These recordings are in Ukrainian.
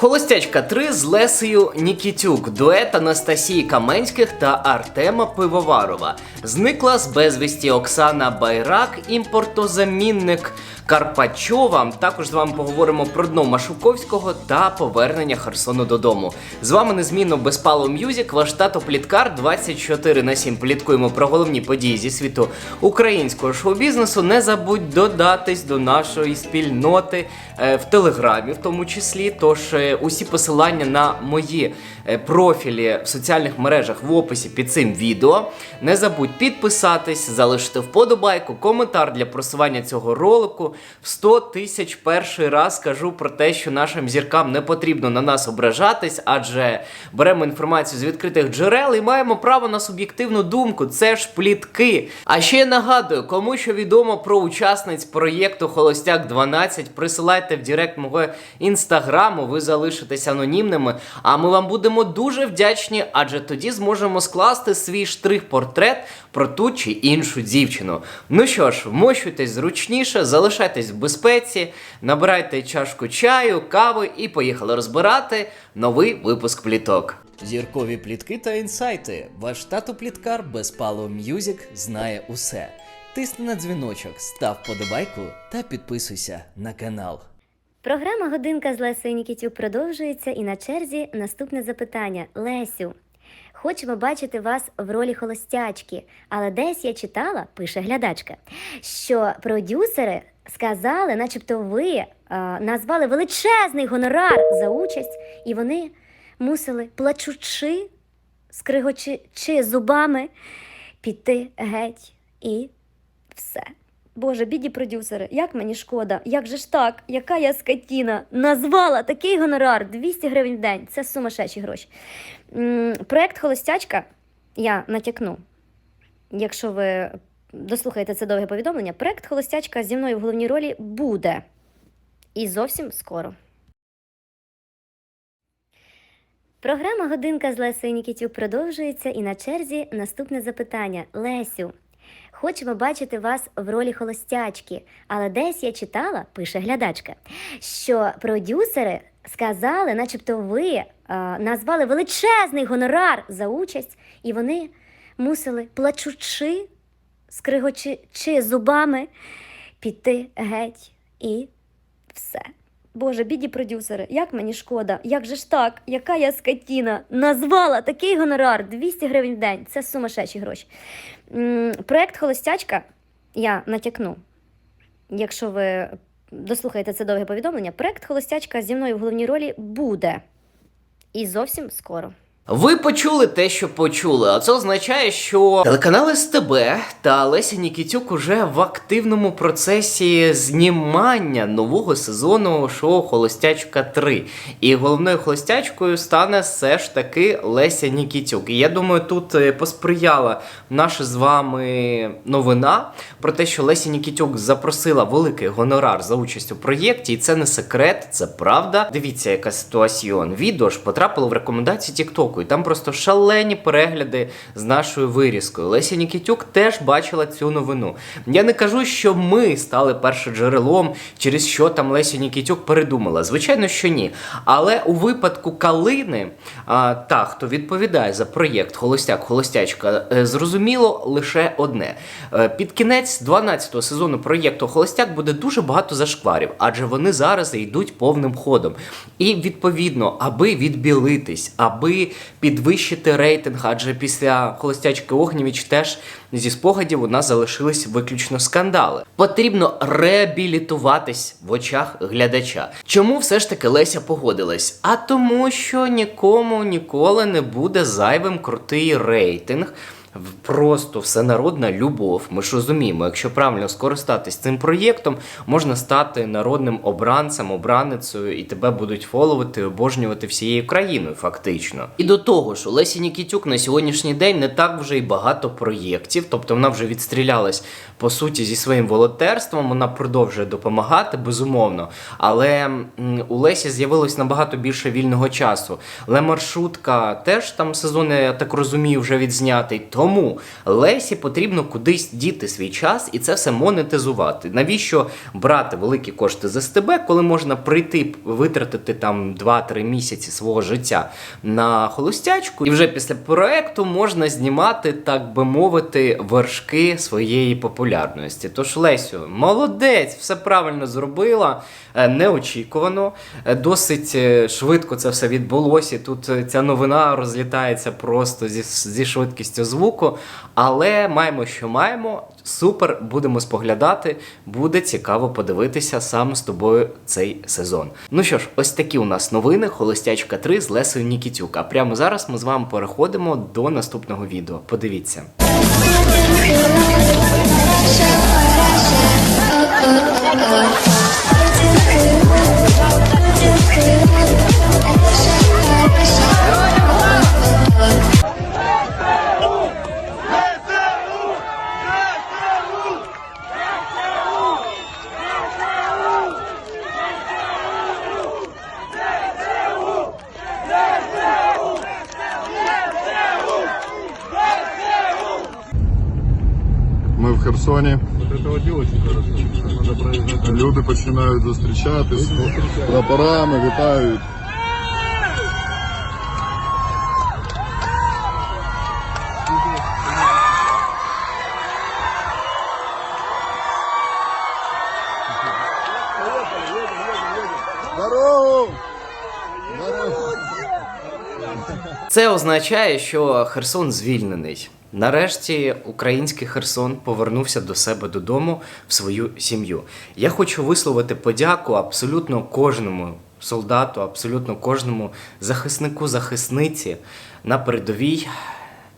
Холостячка 3 з Лесею Нікітюк, дует Анастасії Каменських та Артема Пивоварова. Зникла з безвісті Оксана Байрак, імпортозамінник Карпачова. Також з вами поговоримо про дно Машуковського та повернення Херсону додому. З вами незмінно Безпало М'юзік, ваш тато Пліткар 24 на 7. Пліткуємо про головні події зі світу українського шоу-бізнесу. Не забудь додатись до нашої спільноти е, в Телеграмі, в тому числі. Тож е, усі посилання на мої е, профілі в соціальних мережах в описі під цим відео. Не забудь підписатись, залишити вподобайку, коментар для просування цього ролику. В 100 тисяч перший раз кажу про те, що нашим зіркам не потрібно на нас ображатись, адже беремо інформацію з відкритих джерел і маємо право на суб'єктивну думку. Це ж плітки. А ще я нагадую, кому що відомо про учасниць проєкту Холостяк 12, присилайте в Директ мого інстаграму, ви залишитесь анонімними. А ми вам будемо дуже вдячні, адже тоді зможемо скласти свій штрих-портрет про ту чи іншу дівчину. Ну що ж, вмощуйтесь зручніше, залишайтесь в безпеці, набирайте чашку чаю, кави і поїхали розбирати новий випуск пліток. Зіркові плітки та інсайти. Ваш тато пліткар Безпало М'юзік знає усе. Тисни на дзвіночок, став подобайку та підписуйся на канал. Програма Годинка з Лесею Нікітюк продовжується і на черзі наступне запитання. Лесю, хочемо бачити вас в ролі холостячки, але десь я читала, пише глядачка, що продюсери сказали, начебто ви е, назвали величезний гонорар за участь, і вони мусили, плачучи, скригочучи зубами, піти геть і все. Боже, біді продюсери, як мені шкода, як же ж так, яка я скотіна, назвала такий гонорар 200 гривень в день. Це сумасшедші гроші. Проект Холостячка я натякну. Якщо ви дослухаєте це довге повідомлення, проект Холостячка зі мною в головній ролі буде. І зовсім скоро. Програма Годинка з Лесею Нікітюк продовжується і на черзі наступне запитання. Лесю, хочемо бачити вас в ролі холостячки, але десь я читала, пише глядачка, що продюсери сказали, начебто ви е, назвали величезний гонорар за участь, і вони мусили, плачучи, скригочучи зубами, піти геть і все. Боже, біді продюсери, як мені шкода, як же ж так, яка я скотіна, назвала такий гонорар 200 гривень в день. Це сумасшедші гроші. Проєкт Холостячка я натякну. Якщо ви дослухаєте це довге повідомлення, проект Холостячка зі мною в головній ролі буде. І зовсім скоро. Ви почули те, що почули, а це означає, що телеканал СТБ та Леся Нікітюк уже в активному процесі знімання нового сезону шоу Холостячка 3. І головною холостячкою стане все ж таки Леся Нікітюк. І я думаю, тут е, посприяла наша з вами новина про те, що Леся Нікітюк запросила великий гонорар за участь у проєкті, і це не секрет, це правда. Дивіться, яка ситуаціон. Відео ж потрапило в рекомендації Тіктоку, і там просто шалені перегляди з нашою вирізкою. Леся Нікітюк теж бачила цю новину. Я не кажу, що ми стали першоджерелом, через що там Леся Нікітюк передумала. Звичайно, що ні. Але у випадку Калини, а, та, хто відповідає за проєкт Холостяк, Холостячка, е, зрозуміло лише одне: Е, під кінець 12-го сезону проєкту Холостяк буде дуже багато зашкварів, адже вони зараз йдуть повним ходом. І відповідно, аби відбілитись, аби підвищити рейтинг, адже після Холостячки Огнєвіч теж зі спогадів у нас залишились виключно скандали. Потрібно реабілітуватись в очах глядача. Чому все ж таки Леся погодилась? А тому, що нікому ніколи не буде зайвим крутий рейтинг. Просто всенародна любов. Ми ж розуміємо, якщо правильно скористатись цим проєктом, можна стати народним обранцем, обраницею, і тебе будуть фоловити, обожнювати всією країною, фактично. І до того ж, у Лесі Нікітюк на сьогоднішній день не так вже й багато проєктів, тобто вона вже відстрілялась по суті зі своїм волонтерством, вона продовжує допомагати, безумовно. Але у Лесі з'явилось набагато більше вільного часу. Але маршрутка теж там сезон, я так розумію, вже відзнятий. Тому Лесі потрібно кудись діти свій час і це все монетизувати. Навіщо брати великі кошти з СТБ, коли можна прийти витратити там 2-3 місяці свого життя на холостячку, і вже після проекту можна знімати, так би мовити, вершки своєї популярності. Тож Лесю, молодець, все правильно зробила, е, неочікувано, е, досить е, швидко це все відбулося. Тут ця новина розлітається просто зі, зі швидкістю звуку. Але маємо, що маємо. Супер, будемо споглядати. Буде цікаво подивитися саме з тобою цей сезон. Ну що ж, ось такі у нас новини. Холостячка 3 з Лесою Нікітюк. А прямо зараз ми з вами переходимо до наступного відео. Подивіться. Люди починають зустрічатись, прапорами вітають. Це означає, що Херсон звільнений. Нарешті український Херсон повернувся до себе додому в свою сім'ю. Я хочу висловити подяку абсолютно кожному солдату, абсолютно кожному захиснику, захисниці на передовій.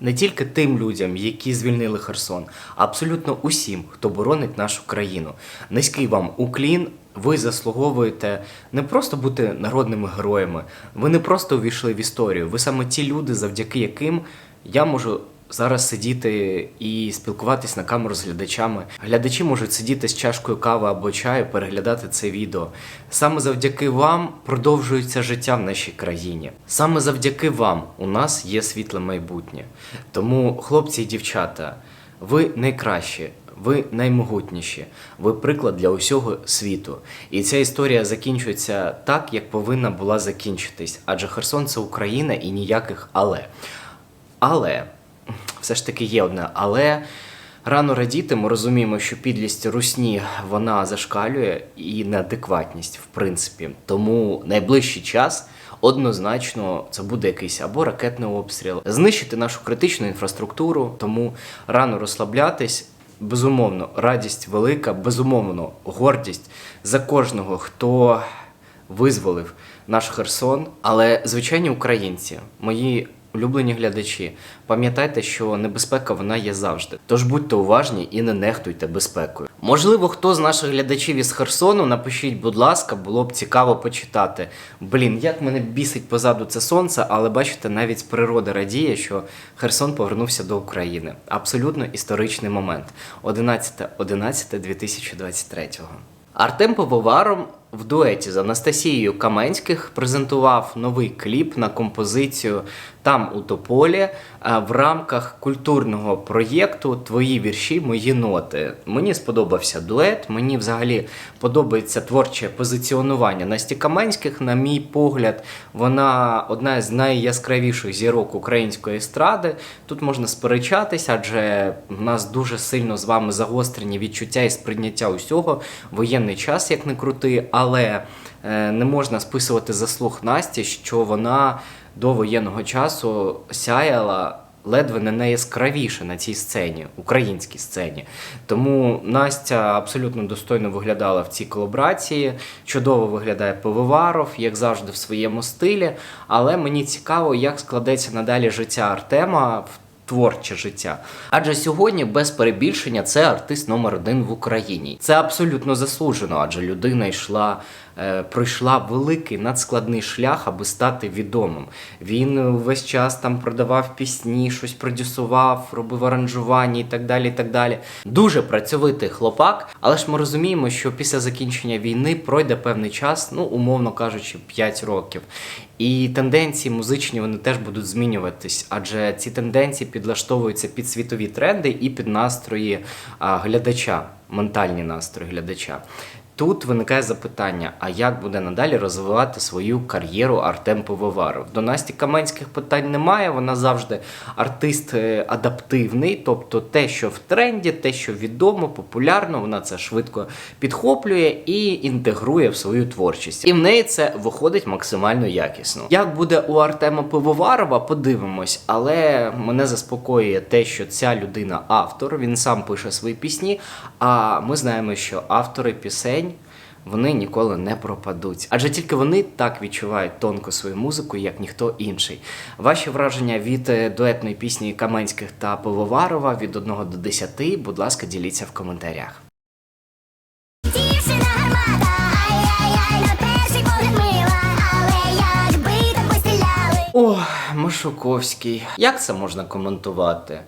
Не тільки тим людям, які звільнили Херсон, а абсолютно усім, хто боронить нашу країну. Низький вам уклін. Ви заслуговуєте не просто бути народними героями, ви не просто увійшли в історію. Ви саме ті люди, завдяки яким я можу зараз сидіти і спілкуватись на камеру з глядачами. Глядачі можуть сидіти з чашкою кави або чаю, переглядати це відео. Саме завдяки вам продовжується життя в нашій країні. Саме завдяки вам у нас є світле майбутнє. Тому, хлопці і дівчата, ви найкращі. Ви наймогутніші, ви приклад для усього світу. І ця історія закінчується так, як повинна була закінчитись. Адже Херсон це Україна і ніяких але. Але все ж таки є одне але. Рано радіти, ми розуміємо, що підлість русні вона зашкалює і неадекватність, в принципі. Тому найближчий час однозначно це буде якийсь або ракетний обстріл, знищити нашу критичну інфраструктуру, тому рано розслаблятись. Безумовно, радість велика, безумовно, гордість за кожного, хто визволив наш Херсон. Але звичайні українці, мої улюблені глядачі, пам'ятайте, що небезпека вона є завжди. Тож будьте уважні і не нехтуйте безпекою. Можливо, хто з наших глядачів із Херсону, напишіть, будь ласка, було б цікаво почитати. Блін, як мене бісить позаду це сонце, але бачите, навіть з природи радіє, що Херсон повернувся до України. Абсолютно історичний момент. 11.11.2023. Артем Пивоваром в дуеті з Анастасією Каменських презентував новий кліп на композицію Там у Тополі е, в рамках культурного проєкту Твої вірші, мої ноти. Мені сподобався дует. Мені взагалі подобається творче позиціонування Насті Каменських. На мій погляд, вона одна з найяскравіших зірок української естради. Тут можна сперечатися, адже в нас дуже сильно з вами загострені відчуття і сприйняття усього. Воєнний час, як не крути, але е, не можна списувати заслуг Насті, що вона до воєнного часу сяяла. Ледве не найяскравіше на цій сцені, українській сцені. Тому Настя абсолютно достойно виглядала в цій колаборації. Чудово виглядає Пивоваров, як завжди, в своєму стилі. Але мені цікаво, як складеться надалі життя Артема в творче життя. Адже сьогодні, без перебільшення, це артист номер один в Україні. Це абсолютно заслужено, адже людина йшла пройшла великий надскладний шлях, аби стати відомим. Він весь час там продавав пісні, щось продюсував, робив аранжування і так далі. і так далі. Дуже працьовитий хлопак, але ж ми розуміємо, що після закінчення війни пройде певний час, ну умовно кажучи, 5 років. І тенденції музичні вони теж будуть змінюватись, адже ці тенденції підлаштовуються під світові тренди і під настрої а, глядача, ментальні настрої глядача. Тут виникає запитання: а як буде надалі розвивати свою кар'єру Артем Пивоваров? До Насті Каменських питань немає. Вона завжди артист е, адаптивний, тобто те, що в тренді, те, що відомо, популярно, вона це швидко підхоплює і інтегрує в свою творчість. І в неї це виходить максимально якісно. Як буде у Артема Пивоварова, подивимось, але мене заспокоює те, що ця людина автор, він сам пише свої пісні. А ми знаємо, що автори пісень вони ніколи не пропадуть. Адже тільки вони так відчувають тонко свою музику, як ніхто інший. Ваші враження від е, дуетної пісні Каменських та Пивоварова від 1 до 10, будь ласка, діліться в коментарях. Дівчина Машуковський. Як це можна коментувати?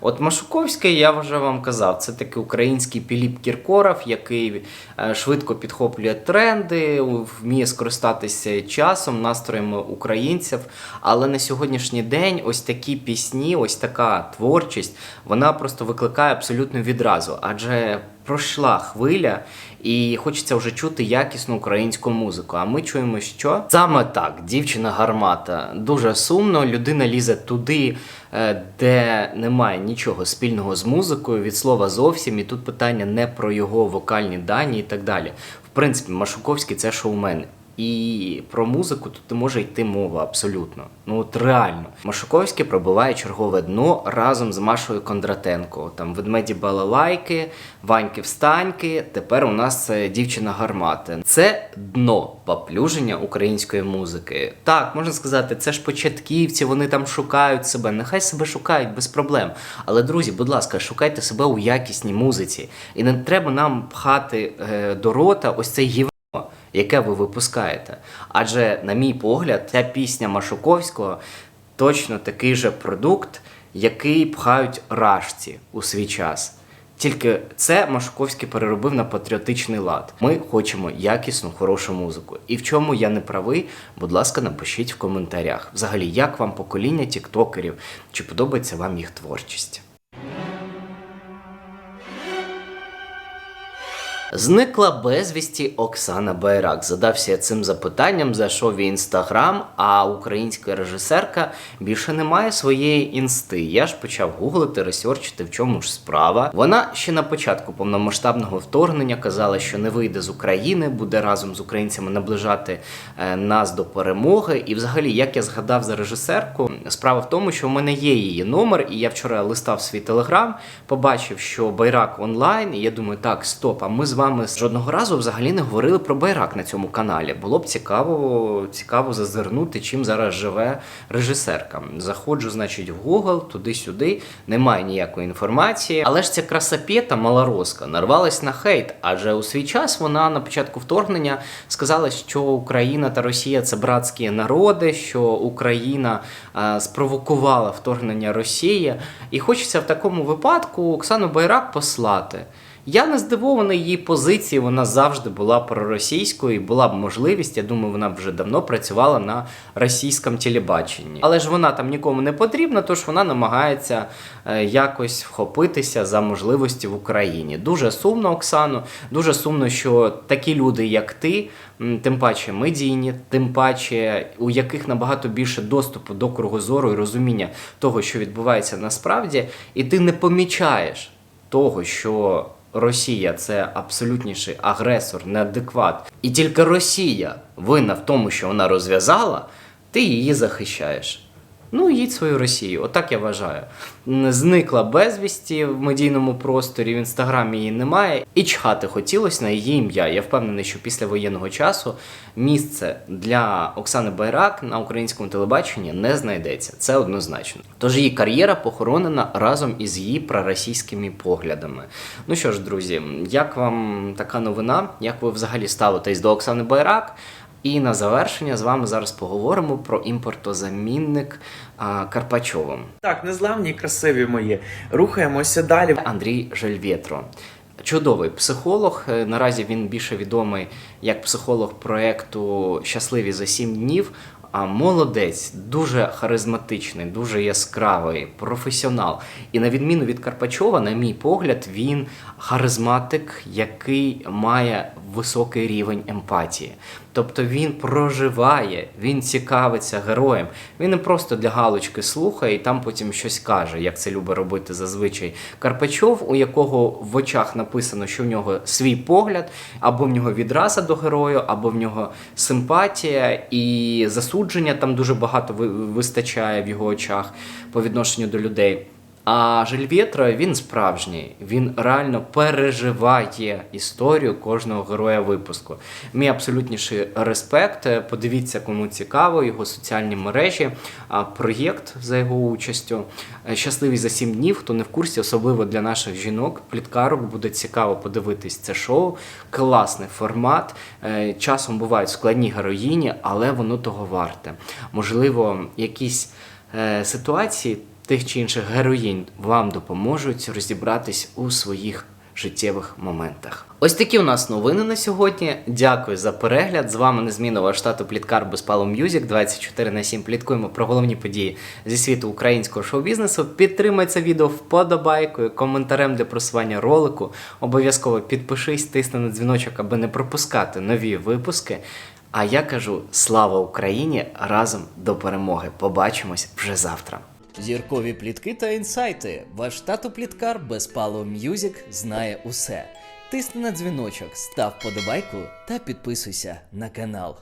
От Машуковський, я вже вам казав, це такий український Піліп Кіркоров, який е, швидко підхоплює тренди, вміє скористатися часом, настроями українців. Але на сьогоднішній день ось такі пісні, ось така творчість, вона просто викликає абсолютно відразу. Адже пройшла хвиля, і хочеться вже чути якісну українську музику. А ми чуємо, що саме так, дівчина гармата. Дуже сумно, людина лізе туди, е, де немає нічого спільного з музикою, від слова зовсім. І тут питання не про його вокальні дані і так далі. В принципі, Машуковський це шоумен. І про музику тут не може йти мова абсолютно. Ну от реально. Машуковський пробиває чергове дно разом з Машою Кондратенко. Там ведмеді балалайки, Ваньки встаньки. Тепер у нас це дівчина гармати. Це дно поплюження української музики. Так, можна сказати, це ж початківці, вони там шукають себе. Нехай себе шукають без проблем. Але друзі, будь ласка, шукайте себе у якісній музиці. І не треба нам пхати е, до рота ось цей гів яке ви випускаєте. Адже, на мій погляд, ця пісня Машуковського точно такий же продукт, який пхають рашці у свій час. Тільки це Машуковський переробив на патріотичний лад. Ми хочемо якісну, хорошу музику. І в чому я не правий, будь ласка, напишіть в коментарях. Взагалі, як вам покоління тіктокерів, чи подобається вам їх творчість? Зникла безвісті Оксана Байрак. Задався цим запитанням, зайшов в інстаграм, а українська режисерка більше не має своєї інсти. Я ж почав гуглити, ресерчити, в чому ж справа. Вона ще на початку повномасштабного вторгнення казала, що не вийде з України, буде разом з українцями наближати е, нас до перемоги. І, взагалі, як я згадав за режисерку, справа в тому, що в мене є її номер, і я вчора листав свій телеграм, побачив, що Байрак онлайн, і я думаю, так, стоп, а ми з вами жодного разу взагалі не говорили про Байрак на цьому каналі. Було б цікаво, цікаво зазирнути, чим зараз живе режисерка. Заходжу, значить, в Google, туди-сюди, немає ніякої інформації. Але ж ця красапєта малороска нарвалась на хейт, адже у свій час вона на початку вторгнення сказала, що Україна та Росія це братські народи, що Україна а, спровокувала вторгнення Росії. І хочеться в такому випадку Оксану Байрак послати. Я не здивований її позиції, вона завжди була проросійською, і була б можливість, я думаю, вона б вже давно працювала на російському телебаченні. Але ж вона там нікому не потрібна, тож вона намагається е, якось вхопитися за можливості в Україні. Дуже сумно, Оксано, дуже сумно, що такі люди, як ти, тим паче медійні, тим паче, у яких набагато більше доступу до кругозору і розуміння того, що відбувається насправді, і ти не помічаєш того, що Росія це абсолютніший агресор, неадекват. І тільки Росія винна в тому, що вона розв'язала, ти її захищаєш. Ну, їдь свою Росію, отак я вважаю. Зникла безвісті в медійному просторі, в інстаграмі її немає, і чхати хотілося на її ім'я. Я впевнений, що після воєнного часу місце для Оксани Байрак на українському телебаченні не знайдеться. Це однозначно. Тож її кар'єра похоронена разом із її проросійськими поглядами. Ну що ж, друзі, як вам така новина? Як ви взагалі ставитесь до Оксани Байрак? І на завершення з вами зараз поговоримо про імпортозамінник а, Карпачова. Так, незламні красиві мої. Рухаємося далі. Андрій Жельвєтро. Чудовий психолог. Е, Наразі він більше відомий як психолог проекту Щасливі за сім днів. А молодець, дуже харизматичний, дуже яскравий, професіонал. І на відміну від Карпачова, на мій погляд, він харизматик, який має високий рівень емпатії. Тобто він проживає, він цікавиться героєм. Він не просто для галочки слухає і там потім щось каже, як це любить робити зазвичай Карпачов, у якого в очах написано, що в нього свій погляд, або в нього відраза до герою, або в нього симпатія і засудження там дуже багато ви- вистачає в його очах по відношенню до людей. А Жильвєтро він справжній, він реально переживає історію кожного героя випуску. Мій абсолютніший респект. Подивіться, кому цікаво, його соціальні мережі, проєкт за його участю. Е, Щасливий за сім днів. Хто не в курсі, особливо для наших жінок, пліткарок буде цікаво подивитись це шоу. Класний формат. Е, Часом бувають складні героїні, але воно того варте. Можливо, якісь е, ситуації тих чи інших героїнь вам допоможуть розібратись у своїх життєвих моментах. Ось такі у нас новини на сьогодні. Дякую за перегляд. З вами незмінно ваш штату Пліткар Безпало М'юзік 24 на 7 пліткуємо про головні події зі світу українського шоу-бізнесу. Підтримай це відео вподобайкою, коментарем для просування ролику. Обов'язково підпишись, тисни на дзвіночок, аби не пропускати нові випуски. А я кажу слава Україні! Разом до перемоги! Побачимось вже завтра. Зіркові плітки та інсайти. Ваш тато пліткар без палу М'юзік знає усе. Тисни на дзвіночок, став подобайку та підписуйся на канал.